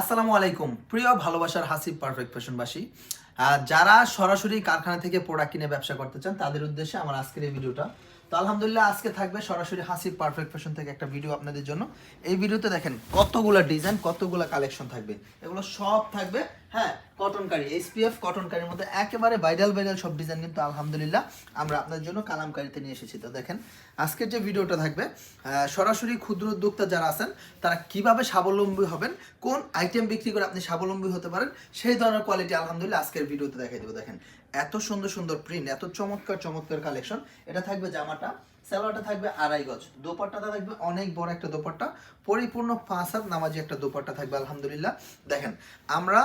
আসসালামু আলাইকুম। প্রিয় ভালোবাসার হাসিব পারফেক্ট ফ্যাশনবাসী যারা সরাসরি কারখানা থেকে প্রোডাক্ট কিনে ব্যবসা করতে চান, তাদের উদ্দেশ্যে আমার আজকের এই ভিডিওটা তো আলহামদুলিল্লাহ, আজকে থাকবে সরাসরি হাসিব পারফেক্ট ফ্যাশন থেকে একটা ভিডিও আপনাদের জন্য। এই ভিডিওতে দেখেন কতগুলো ডিজাইন কতগুলো কালেকশন থাকবে। এগুলো সব থাকবে হ্যাঁ কটন কারি এসপিএফ কটন কারির মধ্যে একেবারে ভাইরাল ভাইরাল সব ডিজাইন কিন্তু আলহামদুলিল্লাহ আমরা আপনার জন্য কালামকারিতে নিয়ে এসেছি। তো দেখেন, আজকের যে ভিডিওটা থাকবে সরাসরি ক্ষুদ্র উদ্যোক্তা যারা আছেন, তারা কীভাবে স্বাবলম্বী হবেন, কোন আইটেম বিক্রি করে আপনি স্বাবলম্বী হতে পারেন, সেই ধরনের কোয়ালিটি আলহামদুলিল্লাহ আজকের ভিডিওতে দেখাই দেবো। দেখেন, এত সুন্দর সুন্দর প্রিন্ট এত চমৎকার চমৎকার কালেকশন এটা থাকবে জামাটা সালোয়ারটা থাকবে আড়াই গজ। দোপাট্টাটা থাকবে অনেক বড় একটা দোপাট্টা, পরিপূর্ণ ফাঁসাদ নামাজি একটা দোপাট্টা থাকবে, আলহামদুলিল্লাহ। দেখেন, আমরা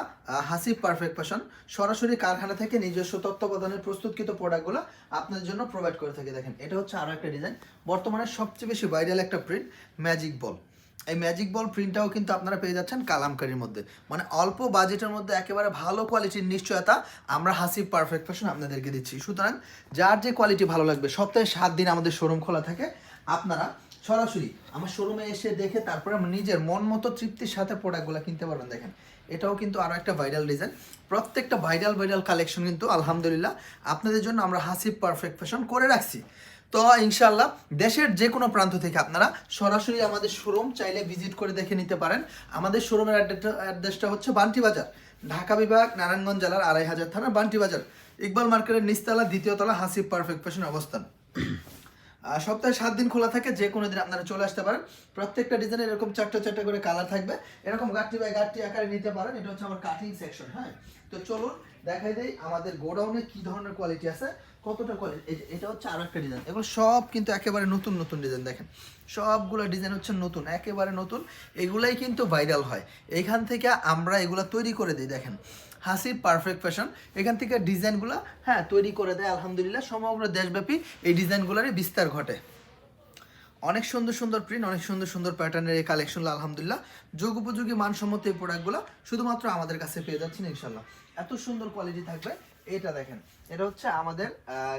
হাসিফ পারফেক্ট ফ্যাশন সরাসরি কারখানা থেকে নিজস্ব তত্ত্বাবধানে প্রস্তুতকৃত প্রোডাক্টগুলো আপনাদের জন্য প্রোভাইড করে থাকি। দেখেন, এটা হচ্ছে আরও একটা ডিজাইন বর্তমানে সবচেয়ে বেশি ভাইরাল একটা প্রিন্ট ম্যাজিক বল এই ম্যাজিক বল প্রিন্টটাও কিন্তু আপনারা পেয়ে যাচ্ছেন কালামকারির মধ্যে। মানে অল্প বাজেটের মধ্যে একেবারে ভালো কোয়ালিটির নিশ্চয়তা আমরা হাসিব পারফেক্ট ফ্যাশন আপনাদেরকে দিচ্ছি। সুতরাং যার যে কোয়ালিটি ভালো লাগবে, সপ্তাহে সাত দিন আমাদের শোরুম খোলা থাকে, আপনারা সরাসরি আমার শোরুমে এসে দেখে তারপরে নিজের মন মতো তৃপ্তির সাথে প্রোডাক্টগুলো কিনতে পারবেন দেখেন। এটাও কিন্তু আরও একটা ভাইরাল ডিজাইন প্রত্যেকটা ভাইরাল ভাইরাল কালেকশন কিন্তু আলহামদুলিল্লাহ আপনাদের জন্য আমরা হাসিব পারফেক্ট ফ্যাশন করে রাখছি। তো ইনশাল্লাহ দেশের যে কোনো প্রান্ত থেকে আপনারা সরাসরি আমাদের শোরুম চাইলে ভিজিট করে দেখে নিতে পারেন। আমাদের শোরুমের অ্যাড্রেসটা হচ্ছে বান্টি বাজার, ঢাকা বিভাগ, নারায়ণগঞ্জ জেলার আড়াই হাজার থানা বান্টি বাজার, ইকবাল মার্কেটের নিচতলা, দ্বিতীয় তলা, হাসিব পারফেক্ট ফ্যাশন অবস্থান। সপ্তাহে সাত দিন খোলা থাকে যে কোনো দিন আপনারা চলে আসতে পারেন। প্রত্যেকটা ডিজাইনের এরকম চারটা চারটা করে কালার থাকবে। এরকম গাঠটি বাই গাঠটি আকারে নিতে পারেন, এটা হচ্ছে আমার কাটিং সেকশন হ্যাঁ? তো চলুন দেখাই দেই আমাদের গোডাউনে কি ধরনের কোয়ালিটি আছে। কতটা কোয়ালিটি এটা হচ্ছে আরও একটা ডিজাইন এগুলো সব কিন্তু একেবারে নতুন নতুন ডিজাইন দেখেন। সবগুলো ডিজাইন হচ্ছে নতুন, একেবারে নতুন। এগুলাই কিন্তু ভাইরাল হয়। এইখান থেকে আমরা এগুলা তৈরি করে দিই, দেখেন। হাসিব পারফেক্ট ফ্যাশন এখান থেকে ডিজাইনগুলো হ্যাঁ তৈরি করে দেয়, আলহামদুলিল্লাহ। সমগ্র দেশব্যাপী এই ডিজাইনগুলোরই বিস্তার ঘটে। অনেক সুন্দর সুন্দর প্রিন্ট অনেক সুন্দর সুন্দর প্যাটার্নের এই কালেকশনগুলো আলহামদুলিল্লাহ। যুগ উপযোগী, মানসম্মত এই প্রোডাক্টগুলো শুধুমাত্র আমাদের কাছে পেয়ে যাচ্ছেন ইনশাল্লাহ এত সুন্দর কোয়ালিটি থাকবে। এটা দেখেন, এটা হচ্ছে আমাদের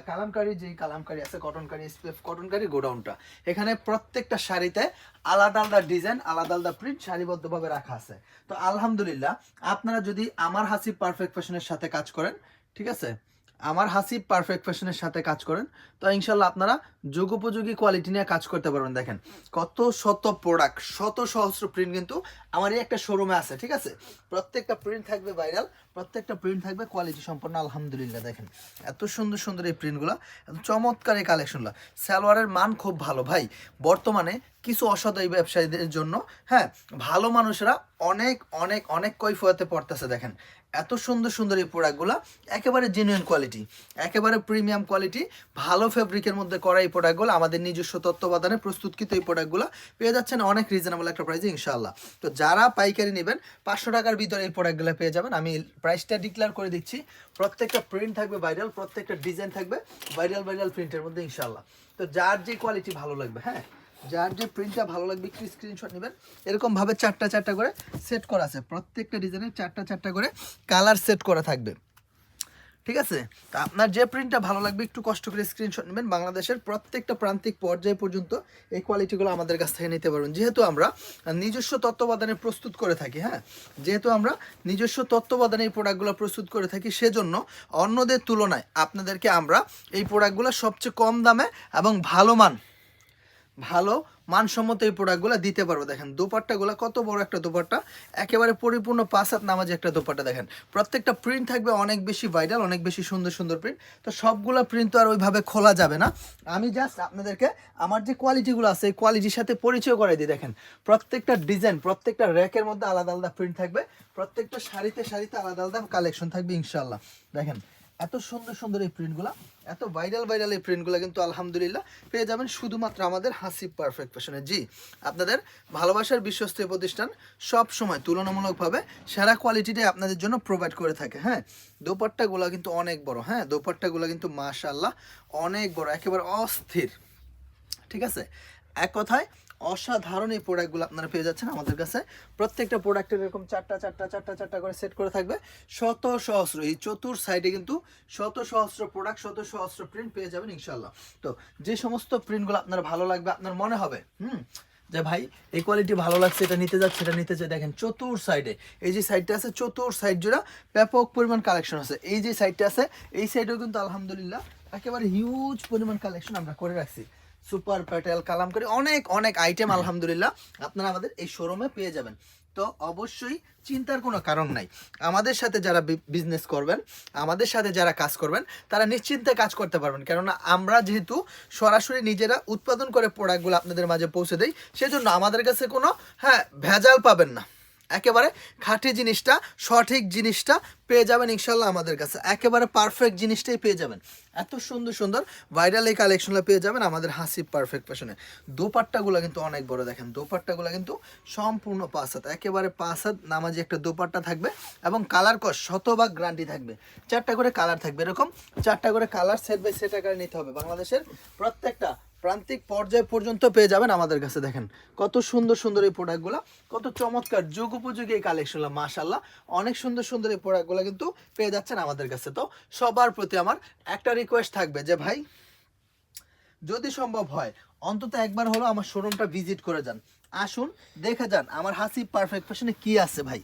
কালামকারি যেই কালামকারি আছে, কটনকারি কটনকারি গোডাউনটা। এখানে প্রত্যেকটা শাড়িতে আলাদা আলাদা ডিজাইন, আলাদা আলাদা প্রিন্ট সারিবদ্ধভাবে রাখা আছে। তো আলহামদুলিল্লাহ, আপনারা যদি আমার হাসি পারফেক্ট ফ্যাশনের সাথে কাজ করেন, ঠিক আছে? আমার হাসিব পারফেক্ট ফ্যাশনের সাথে কাজ করেন, তো ইনশাল্লাহ আপনারা যুগোপযোগী কোয়ালিটি নিয়ে কাজ করতে পারবেন। দেখেন, কত শত প্রোডাক্ট শত সহস্র প্রিন্ট কিন্তু আমার এই একটা শোরুমে আছে, ঠিক আছে? প্রত্যেকটা প্রিন্ট থাকবে ভাইরাল প্রত্যেকটা প্রিন্ট থাকবে কোয়ালিটি সম্পন্ন, আলহামদুলিল্লাহ, দেখেন। এত সুন্দর সুন্দর এই প্রিন্টগুলো এত চমৎকার এই কালেকশনগুলো সালোয়ারের মান খুব ভালো, ভাই। বর্তমানে কিছু অসদায়ী ব্যবসায়ীদের জন্য হ্যাঁ ভালো মানুষরা অনেক অনেক অনেক কৈফিয়তে পড়তেছে, দেখেন। এত সুন্দর সুন্দর এই প্রোডাক্টগুলো একেবারে জেনুইন কোয়ালিটি একেবারে প্রিমিয়াম কোয়ালিটি ভালো ফেব্রিকের মধ্যে করা এই প্রোডাক্টগুলো আমাদের নিজস্ব তত্ত্বাবধানে প্রস্তুতকৃত এই প্রোডাক্টগুলো পেয়ে যাচ্ছেন অনেক রিজনেবল একটা প্রাইসে ইনশাআল্লাহ। তো যারা পাইকারি নেবেন, পাঁচশো টাকার ভিতরে এই প্রোডাক্টগুলো পেয়ে যাবেন, আমি প্রাইসটা ডিক্লেয়ার করে দিচ্ছি। প্রত্যেকটা প্রিন্ট থাকবে ভাইরাল প্রত্যেকটা ডিজাইন থাকবে ভাইরাল ভাইরাল প্রিন্টের মধ্যে ইনশাল্লাহ তো যার যে কোয়ালিটি ভালো লাগবে হ্যাঁ? যার যে প্রিন্টটা ভালো লাগবে, একটু স্ক্রিনশট নেবেন। এরকমভাবে চারটা চারটা করে সেট করা আছে। প্রত্যেকটা ডিজাইনের চারটা চারটা করে কালার সেট করা থাকবে। ঠিক আছে? তা আপনার যে প্রিন্টটা ভালো লাগবে, একটু কষ্ট করে স্ক্রিনশট নেবেন। বাংলাদেশের প্রত্যেকটা প্রান্তিক পর্যায় পর্যন্ত এই কোয়ালিটিগুলো আমাদের কাছ থেকে নিতে পারবেন। যেহেতু আমরা নিজস্ব তত্ত্বাবধানে প্রস্তুত করে থাকি হ্যাঁ? যেহেতু আমরা নিজস্ব তত্ত্বাবধানে এই প্রোডাক্টগুলো প্রস্তুত করে থাকি, সেজন্য অন্যদের তুলনায় আপনাদেরকে আমরা এই প্রোডাক্টগুলো সবচেয়ে কম দামে এবং ভালো মান, ভালো মানসম্মত এই প্রোডাক্টগুলো দিতে পারব। দেখেন দোপাট্টাগুলো কত বড় একটা দোপাট্টা। একেবারে পরিপূর্ণ পাঁচ হাত নামাজি একটা দোপাট্টা, দেখেন। প্রত্যেকটা প্রিন্ট থাকবে অনেক বেশি ভাইরাল অনেক বেশি সুন্দর সুন্দর প্রিন্ট তো সবগুলো প্রিন্ট তো আর ওইভাবে খোলা যাবে না। আমি জাস্ট আপনাদেরকে আমার যে কোয়ালিটিগুলো আছে, এই কোয়ালিটির সাথে পরিচয় করে দিই, দেখেন। প্রত্যেকটা ডিজাইন প্রত্যেকটা র্যাকের মধ্যে আলাদা আলাদা প্রিন্ট থাকবে। প্রত্যেকটা শাড়িতে শাড়িতে আলাদা আলাদা কালেকশন থাকবে ইনশাল্লাহ দেখেন এত সুন্দর সুন্দর এই প্রিন্টগুলো এত ভাইরাল ভাইরাল এই প্রিন্টগুলো কিন্তু আলহামদুলিল্লাহ পেয়ে যাবেন শুধুমাত্র আমাদের হাসি পারফেক্ট ফ্যাশনে জি, আপনাদের ভালোবাসার বিশ্বস্ত প্রতিষ্ঠান সব সময় তুলনামূলকভাবে সেরা কোয়ালিটিটাই আপনাদের জন্য প্রোভাইড করে থাকে হ্যাঁ? দোপাট্টাগুলো কিন্তু অনেক বড় হ্যাঁ? দোপাট্টাগুলো কিন্তু মাশাল্লাহ অনেক বড়, একেবারে অস্থির। ঠিক আছে? এক কথায় অসাধারণ এই প্রোডাক্টগুলো আপনারা পেয়ে যাচ্ছেন আমাদের কাছে। প্রত্যেকটা প্রোডাক্টের এরকম চারটা চারটা চারটা চারটা করে সেট করে থাকবে। শত সহস্র, এই চতুর সাইডে কিন্তু শত সহস্র প্রোডাক্ট শত সহস্র প্রিন্ট পেয়ে যাবেন ইনশাল্লাহ তো যে সমস্ত প্রিন্টগুলো আপনার ভালো লাগবে, আপনার মনে হবে, হুম? যে ভাই, এই কোয়ালিটি ভালো লাগছে, এটা নিতে যাচ্ছে, এটা নিতে চাই দেখেন চতুর সাইডে এই যে সাইডটা আছে চতুর সাইড জোড়া, ব্যাপক পরিমাণ কালেকশন আছে। এই যে সাইডটা আছে, এই সাইডেও কিন্তু আলহামদুলিল্লাহ একেবারে হিউজ পরিমাণ কালেকশন আমরা করে রাখছি। সুপার প্যাটেল কালামকারি অনেক অনেক আইটেম আলহামদুলিল্লাহ আপনারা আমাদের এই শোরুমে পেয়ে যাবেন। তো অবশ্যই চিন্তার কোনো কারণ নাই। আমাদের সাথে যারা বিজনেস করবেন আমাদের সাথে যারা কাজ করবেন তারা নিশ্চিন্তে কাজ করতে পারবেন। কেননা আমরা যেহেতু সরাসরি নিজেরা উৎপাদন করে প্রোডাক্টগুলো আপনাদের মাঝে পৌঁছে দেই সেজন্য আমাদের কাছে কোনো হ্যাঁ ভেজাল পাবেন না। একেবারে খাঁটি জিনিসটা, সঠিক জিনিসটা পেয়ে যাবেন ইনশাল্লাহ আমাদের কাছে। একেবারে পারফেক্ট জিনিসটাই পেয়ে যাবেন। এত সুন্দর সুন্দর ভাইরাল এই কালেকশনগুলো পেয়ে যাবেন আমাদের হাসি পারফেক্ট ফ্যাশনে দোপাট্টাগুলো কিন্তু অনেক বড় দেখেন। দোপাট্টাগুলো কিন্তু সম্পূর্ণ পাঁচ হাত একেবারে পাঁচ হাত নামাজি একটা দোপাট্টা থাকবে এবং কালার কস শতভাগ গ্রান্টি থাকবে। চারটা করে কালার থাকবে। এরকম চারটা করে কালার সেট বাই সেট আকারে নিতে হবে। বাংলাদেশের প্রত্যেকটা প্রান্তিক পর্যায় পর্যন্ত পেয়ে যাবেন আমাদের কাছে, দেখেন। কত সুন্দর সুন্দর এই প্রোডাক্টগুলো। কত চমৎকার যুগ উপযোগী এই কালেকশনগুলো মাশাল্লাহ অনেক সুন্দর সুন্দর এই প্রোডাক্টগুলো কিন্তু পেয়ে যাচ্ছেন আমাদের কাছে। তো সবার প্রতি আমার একটা রিকোয়েস্ট থাকবে যে, ভাই, যদি সম্ভব হয়, অন্তত একবার হলো আমার শোরুমটা ভিজিট করে যান। আসুন, দেখে যান, আমার হাসি পারফেক্ট ফ্যাশনে কি আছে, ভাই?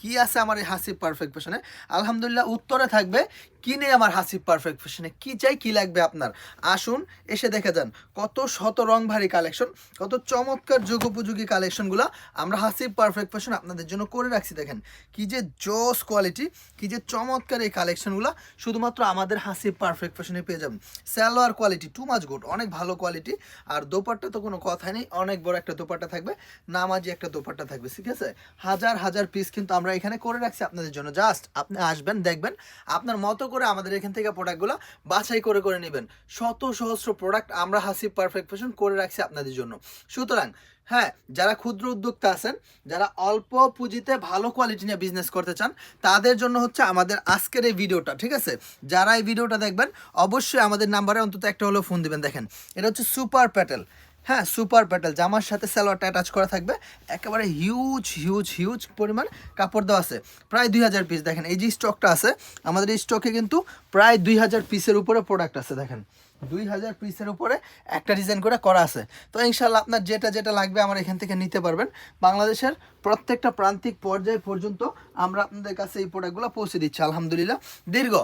কি আছে আমার এই হাসি পারফেক্ট ফ্যাশনে আলহামদুলিল্লাহ উত্তরে থাকবে, কি নেই আমার হাসি পারফেক্ট ফ্যাশনে কি চাই, কি লাগবে আপনার? আসুন, এসে দেখে যান, কত শত রং ভারী কালেকশন কত চমৎকার যুগোপযোগী কালেকশনগুলো আমরা হাসি পারফেক্ট ফ্যাশন আপনাদের জন্য করে রাখছি। দেখেন, কি যে জোস কোয়ালিটি কি যে চমৎকার এই কালেকশনগুলো শুধুমাত্র আমাদের হাসি পারফেক্ট ফ্যাশনে পেয়ে যাবেন। Salwar quality too much good অনেক ভালো কোয়ালিটি আর দোপাট্টা তো কোনো কথাই নেই, অনেক বড় একটা দোপাট্টা থাকবে, নামাজি একটা দোপাট্টা থাকবে, ঠিক আছে? হাজার হাজার পিস কিন্তু আমরা এখানে করে রাখছি আপনাদের জন্য। জাস্ট আপনি আসবেন, দেখবেন আপনার মতো করে আমাদের এখান থেকে প্রোডাক্টগুলো বাছাই করে করে নেবেন। শত সহস্র প্রোডাক্ট আমরা হাসি পারফেক্ট ফ্যাশন করে রাখছি আপনাদের জন্য। সুতরাং হ্যাঁ যারা ক্ষুদ্র উদ্যোক্তা আছেন, যারা অল্প পুঁজিতে ভালো কোয়ালিটি নিয়ে বিজনেস করতে চান, তাদের জন্য হচ্ছে আমাদের আজকের এই ভিডিওটা, ঠিক আছে? যারা এই ভিডিওটা দেখবেন, অবশ্যই আমাদের নাম্বারে অন্তত একটা হলেও ফোন দিবেন। দেখেন, এটা হচ্ছে সুপার প্যাটেল হ্যাঁ সুপার প্যাটেল জামার সাথে সালোয়ারটা অ্যাটাচ করা থাকবে। একেবারে হিউজ হিউজ হিউজ পরিমাণ কাপড় দেওয়া আছে। প্রায় দুই হাজার পিস দেখেন, এই যে স্টকটা আছে, আমাদের এই স্টকে কিন্তু প্রায় দুই হাজার পিসের উপরে প্রোডাক্ট আছে, দেখেন। দুই হাজার পিসের উপরে একটা ডিজাইন করে করা আছে। তো ইনশাল্লাহ আপনার যেটা যেটা লাগবে আমার এখান থেকে নিতে পারবেন। বাংলাদেশের প্রত্যেকটা প্রান্তিক পর্যায় পর্যন্ত আমরা আপনাদের কাছে এই প্রোডাক্টগুলো পৌঁছে দিচ্ছি, আলহামদুলিল্লাহ। দীর্ঘ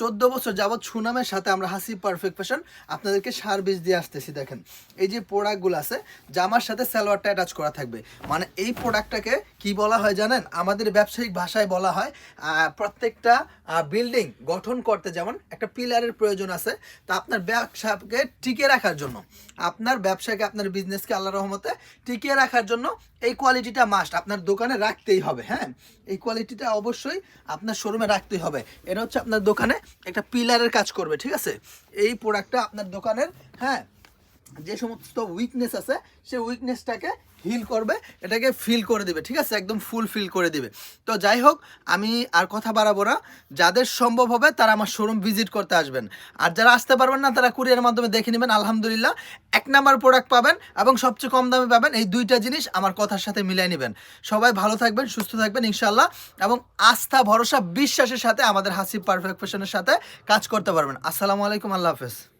চোদ্দ বছর যাবৎ সুনামের সাথে আমরা হাসি পারফেক্ট ফ্যাশন আপনাদেরকে সার্ভিস দিয়ে আসতেছি, দেখেন। এই যে প্রোডাক্টগুলো আছে, জামার সাথে সালোয়ারটা অ্যাটাচ করা থাকবে। মানে এই প্রোডাক্টটাকে কি বলা হয় জানেন? আমাদের ব্যবসায়িক ভাষায় বলা হয় প্রত্যেকটা বিল্ডিং গঠন করতে যেমন একটা পিলারের প্রয়োজন আছে, তা আপনার ব্যবসাকে টিকিয়ে রাখার জন্য। আপনার ব্যবসাকে, আপনার বিজনেসকে আল্লাহ রহমতে টিকিয়ে রাখার জন্য এই কোয়ালিটিটা মাস্ট আপনার দোকানে রাখতেই হবে হ্যাঁ? এই কোয়ালিটিটা অবশ্যই আপনার শোরুমে রাখতেই হবে। এটা হচ্ছে আপনার দোকানে একটা পিলারের কাজ করবে ঠিক আছে? এই প্রোডাক্টটা আপনার দোকানের হ্যাঁ যে সমস্ত উইকনেস আছে সেই উইকনেসটাকে হিল করবে, এটাকে ফিল করে দিবে, ঠিক আছে? একদম ফুল ফিল করে দিবে। তো যাই হোক, আমি আর কথা বাড়াবো না। যাদের সম্ভব হবে, তারা আমার শোরুম ভিজিট করতে আসবেন। আর যারা আসতে পারবেন না, তারা কুরিয়ার মাধ্যমে দেখে নেবেন। আলহামদুলিল্লাহ, এক নাম্বার প্রোডাক্ট পাবেন এবং সবচেয়ে কম দামে পাবেন এই দুইটা জিনিস আমার কথার সাথে মিলাই নেবেন। সবাই ভালো থাকবেন, সুস্থ থাকবেন ইনশাল্লাহ এবং আস্থা, ভরসা, বিশ্বাসের সাথে আমাদের হাসি পারফেক্ট ফ্যাশনের সাথে কাজ করতে পারবেন। আসসালামু আলাইকুম, আল্লাহ হাফেজ।